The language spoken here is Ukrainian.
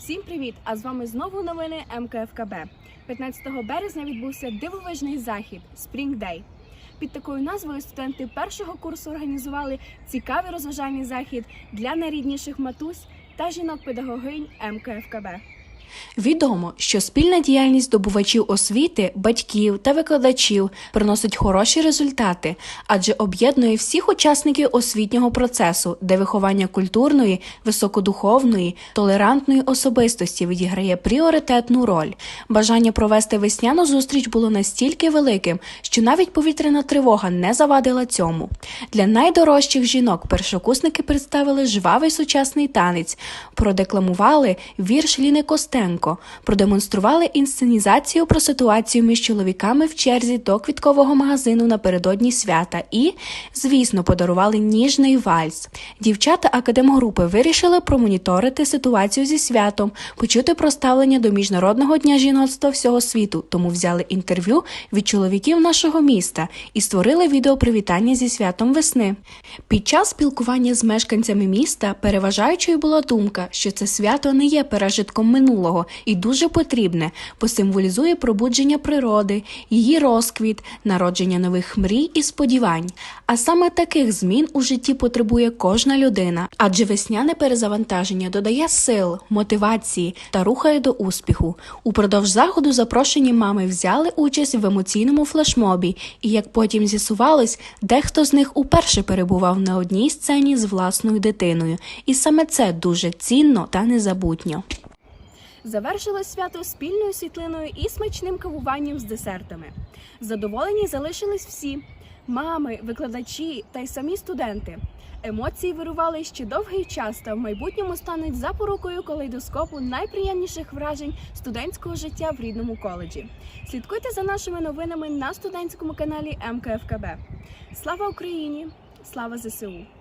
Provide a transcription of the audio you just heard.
Всім привіт! А з вами знову новини МКФКБ. 15 березня відбувся дивовижний захід Spring Day. Під такою назвою студенти першого курсу організували цікавий розважальний захід для найрідніших матусь та жінок-педагогинь МКФКБ. Відомо, що спільна діяльність здобувачів освіти, батьків та викладачів приносить хороші результати, адже об'єднує всіх учасників освітнього процесу, де виховання культурної, високодуховної, толерантної особистості відіграє пріоритетну роль. Бажання провести весняну зустріч було настільки великим, що навіть повітряна тривога не завадила цьому. Для найдорожчих жінок першокурсники представили жвавий сучасний танець, продекламували вірш Ліни Костенко, продемонстрували інсценізацію про ситуацію між чоловіками в черзі до квіткового магазину напередодні свята і, звісно, подарували ніжний вальс. Дівчата академгрупи вирішили промоніторити ситуацію зі святом, почути про ставлення до міжнародного дня жіноцтва всього світу, тому взяли інтерв'ю від чоловіків нашого міста і створили відео привітання зі святом весни. Під час спілкування з мешканцями міста переважаючою була думка, що це свято не є пережитком минулого і дуже потрібне, бо символізує пробудження природи, її розквіт, народження нових мрій і сподівань. А саме таких змін у житті потребує кожна людина, адже весняне перезавантаження додає сил, мотивації та рухає до успіху. Упродовж заходу запрошені мами взяли участь в емоційному флешмобі, і як потім з'ясувалось, дехто з них уперше перебував на одній сцені з власною дитиною, і саме це дуже цінно та незабутньо. Завершилось свято спільною світлиною і смачним кавуванням з десертами. Задоволені залишились всі мами, викладачі та й самі студенти. Емоції вирували ще довгий час та в майбутньому стануть запорукою калейдоскопу найприємніших вражень студентського життя в рідному коледжі. Слідкуйте за нашими новинами на студентському каналі МКФКБ. Слава Україні! Слава ЗСУ!